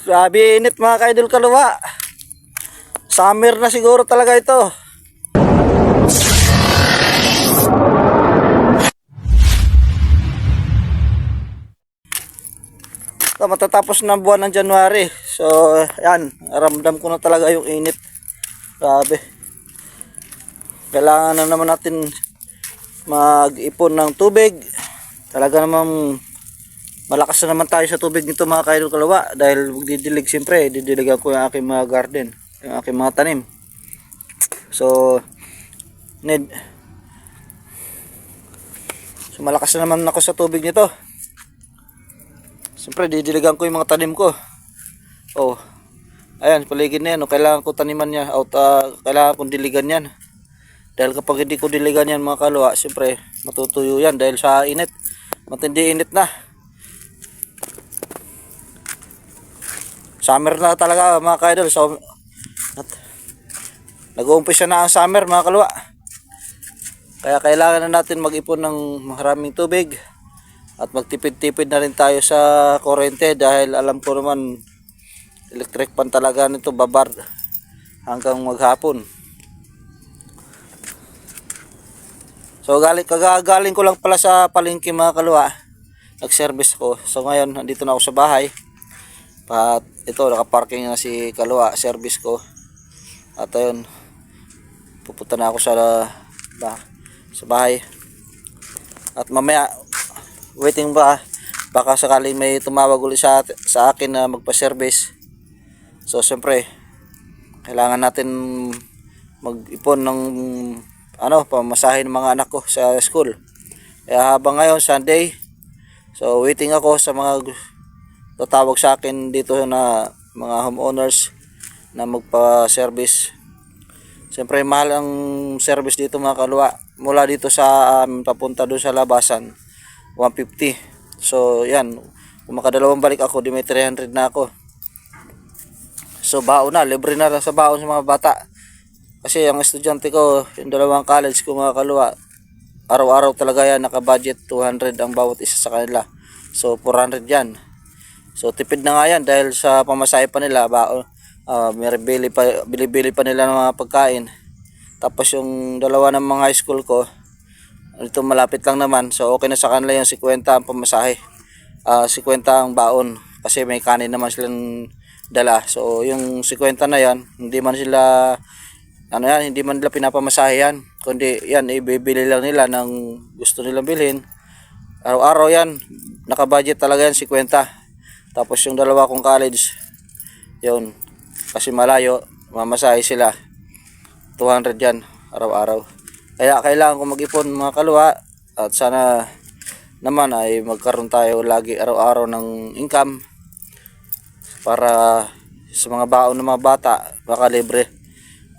Grabe init mga kaidol kaluwa. Summer na siguro talaga ito. So, matatapos na buwan ng January. So, yan. Ramdam ko na talaga yung init. Grabe. Kailangan na naman natin mag-ipon ng tubig. Talaga namang malakas na naman tayo sa tubig nito mga kaidol kalawa dahil magdidilig siyempre didiligan ko yung aking mga garden yung aking mga tanim. So need so malakas na naman ako sa tubig nito. Siyempre didiligan ko yung mga tanim ko. Oh ayan paligid na yan kailangan ko taniman niya out, ah, kailangan kong diligan yan. Dahil kapag hindi ko diligan yan mga kalwa siyempre matutuyo yan dahil sa init. Matindi init na Summer na talaga mga ka-idol. So, nag-uumpisa na ang summer mga kalwa. Kaya kailangan na natin mag-ipon ng maraming tubig. At magtipid-tipid na rin tayo sa kuryente dahil alam ko naman electric pan talaga nito babar hanggang maghapon. So galing kagagaling ko lang pala sa palengke mga kalwa. Nag-service ako. So ngayon nandito na ako sa bahay. At ito nakaparking na si Kalwa service ko. At ayun pupunta na ako sa ba, sa bahay. At mamaya waiting ba baka sakaling may tumawag ulit sa, sa akin na magpa-service. So siyempre kailangan natin mag-ipon ng ano pamasahin ng mga anak ko sa school. Kaya habang ngayon Sunday, so waiting ako sa mga tatawag sa akin dito na mga homeowners na magpa-service. Siyempre mahal ang service dito mga kalwa. Mula dito sa um, papunta doon sa labasan 150. So yan, kung makadalawang balik ako, di may 300 na ako. So baon na, libre na lang sa baon sa mga bata. Kasi ang estudyante ko, yung dalawang college ko mga kalwa, araw-araw talaga yan naka-budget 200 ang bawat isa sa kanila. So 400 yan. So tipid na nga yan dahil sa pamasahe pa nila, ba, uh, bili pa, bili-bili pa nila ng mga pagkain. Tapos yung dalawa ng mga high school ko, ito malapit lang naman. So okay na sa kanila yung 50 ang pamasahe. Ah 50 ang baon kasi may kanin naman silang dala. So yung 50 na yan, hindi man sila ano yan, hindi man nila pinapamasahe yan. Kundi yan, ibibili lang nila ng gusto nilang bilhin. Araw-araw yan, nakabudget talaga yan 50. Tapos yung dalawa kong college, yun, kasi malayo, mamasahe sila. 200 yan, araw-araw. Kaya kailangan ko mag-ipon mga kalwa at sana naman ay magkaroon tayo lagi araw-araw ng income para sa mga baon ng mga bata, baka libre.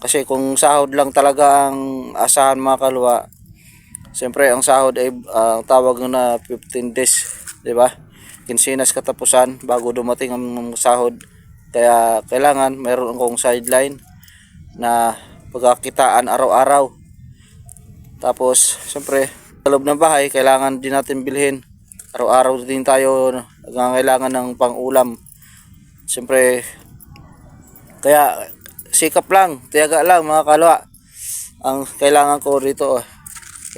Kasi kung sahod lang talaga ang asahan mga kalwa, siyempre ang sahod ay ah, ang tawag na 15 days, di ba? Kinsinas katapusan bago dumating ang sahod. Kaya kailangan mayroon akong sideline na pagkakitaan araw-araw. Tapos, siyempre, sa loob ng bahay, kailangan din natin bilhin. Araw-araw din tayo nangangailangan ng pang-ulam. Siyempre, kaya sikap lang, tiyaga lang mga kalwa. Ang kailangan ko rito, oh,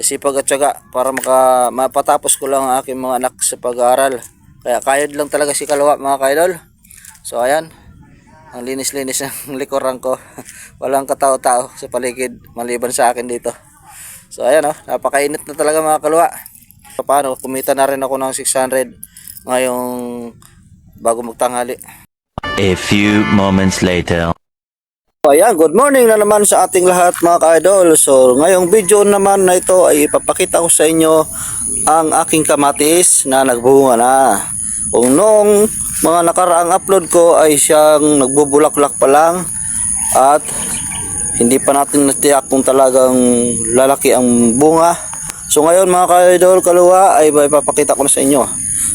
sipag at tiyaga para maka, mapatapos ko lang ang aking mga anak sa pag-aaral. Kaya kayod lang talaga si Kalwa mga kaidol. So ayan. Ang linis-linis ng likuran ko. Walang katao-tao sa paligid maliban sa akin dito. So ayan oh, napakainit na talaga mga kalwa. Paano, kumita na rin ako ng 600 ngayong bago magtanghali. A few moments later. So, Ayan, good morning na naman sa ating lahat mga ka-idol. So, ngayong video naman na ito ay ipapakita ko sa inyo ang aking kamatis na nagbunga na. Kung noong mga nakaraang upload ko ay siyang nagbubulak-lak pa lang at hindi pa natin natiyak kung talagang lalaki ang bunga. So ngayon mga ka-idol, kaluwa ay ipapakita ko na sa inyo.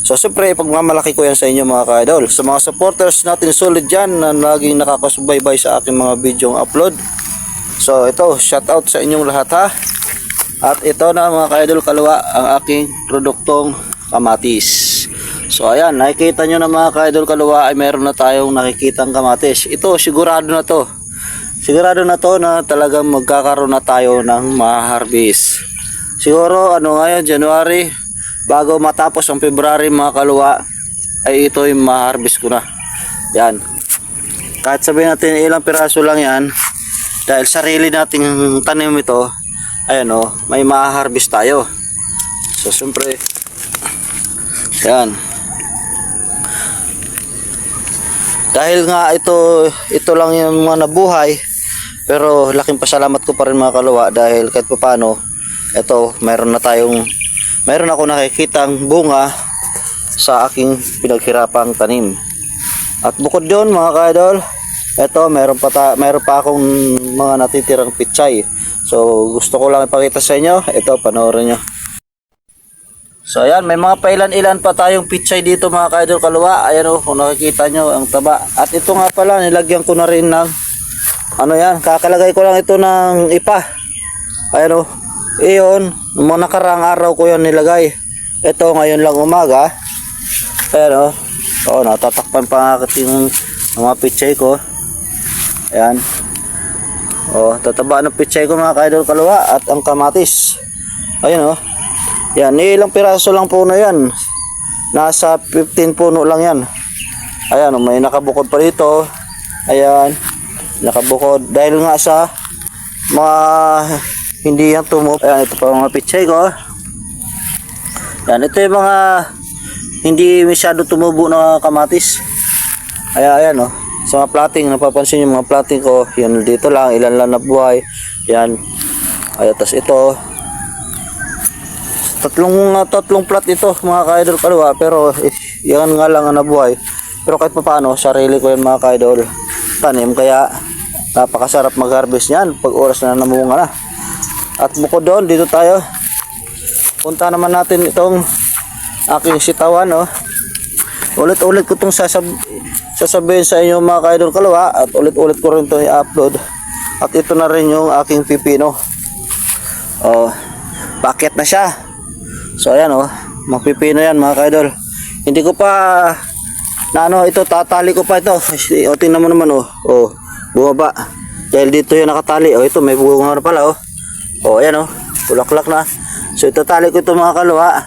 So siyempre pagmamalaki ko yan sa inyo mga ka-idol. Sa mga supporters natin solid dyan na laging nakakasubaybay sa aking mga video upload. So ito, shout out sa inyong lahat ha. At ito na mga ka-idol kaluwa ang aking produktong kamatis. So ayan, nakikita nyo na mga ka-idol kaluwa ay meron na tayong nakikitang kamatis. Ito, sigurado na to. Sigurado na to na talagang magkakaroon na tayo ng ma-harvest. Siguro ano ngayon, January, bago matapos ang February mga kaluwa, ay ito yung ma-harvest ko na. Yan. Kahit sabihin natin ilang piraso lang yan, dahil sarili nating tanim ito, ayan o, may ma-harvest tayo. So, siyempre, yan. Dahil nga ito, ito lang yung mga nabuhay, pero laking pasalamat ko pa rin mga kaluwa dahil kahit pa paano, ito, mayroon na tayong, mayroon ako nakikitang bunga sa aking pinaghirapang tanim. At bukod doon mga ka-idol, ito, mayroon pa, ta, mayroon pa akong mga natitirang pichay. So, gusto ko lang ipakita sa inyo. Ito, panoorin nyo. So ayan, may mga pailan-ilan pa tayong pichay dito mga ka-idol kaluwa. Ayan o, kung nakikita nyo ang taba. At ito nga pala, nilagyan ko na rin ng ano yan, kakalagay ko lang ito ng ipa. Ayan o, iyon, nung mga nakarang araw ko yan nilagay. Ito ngayon lang umaga. Ayan o, oo, natatakpan pa nga yung mga pichay ko. Ayan. Oh, tataba ng pichay ko mga ka-idol kaluwa at ang kamatis. Ayan oh. Yan, ilang piraso lang puno yan. Nasa 15 puno lang yan. Ayan, may nakabukod pa dito. Ayan, nakabukod. Dahil nga sa mga hindi yan tumup. Ayan, ito pa mga pichay ko. Yan, ito yung mga hindi masyado tumubo na kamatis. Ayan, ayan oh. Sa mga plating, napapansin yung mga plating ko. Yan, dito lang, ilan lang nabuhay. Yan. Ayan, tas ito, tatlong uh, tatlong plat ito mga ka-idol kalwa pero eh, yan nga lang ang nabuhay. Pero kahit pa paano sarili ko yan mga ka-idol. Tanim kaya napakasarap mag-harvest niyan pag oras na namunga na. At bukod doon dito tayo. Punta naman natin itong aking sitawan no ulit-ulit ko itong sasab sasabihin sa inyo mga ka-idol kalwa at ulit-ulit ko rin itong i-upload. At ito na rin yung aking pipino. Oh bakit na siya So ayan oh, mapipino yan mga kaidol. Hindi ko pa na ano ito tatali ko pa ito. O tingnan mo naman oh. Oh, bumaba. Dahil dito yung nakatali. Oh ito may bunga na pala oh. Oh ayan oh, bulaklak na. So itatali ko ito mga kalwa.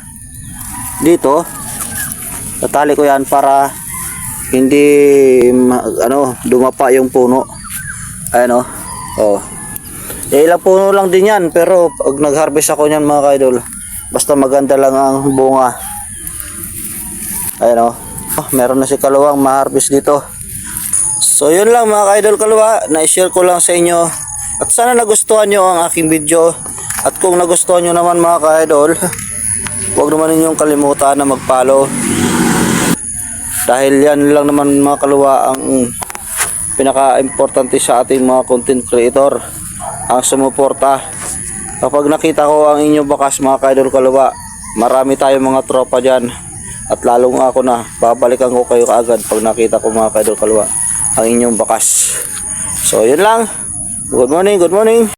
Dito. Tatali ko yan para hindi ano dumapa yung puno. Ayan oh. Oh. Eh, ilang puno lang din yan pero pag nag-harvest ako niyan mga kaidol basta maganda lang ang bunga. Ayan o oh, meron na si kaluwang ma-harvest dito. So yun lang mga kaidol kaluwa. Na-share ko lang sa inyo. At sana nagustuhan nyo ang aking video. At kung nagustuhan nyo naman mga kaidol huwag naman ninyong kalimutan na mag-follow. Dahil yan lang naman mga kaluwa ang pinaka-importante sa ating mga content creator. Ang sumuporta kapag nakita ko ang inyong bakas mga kaidol kaluwa marami tayong mga tropa dyan. At lalong ako na babalikan ko kayo kaagad pag nakita ko mga kaidol kaluwa ang inyong bakas. So yun lang. Good morning good morning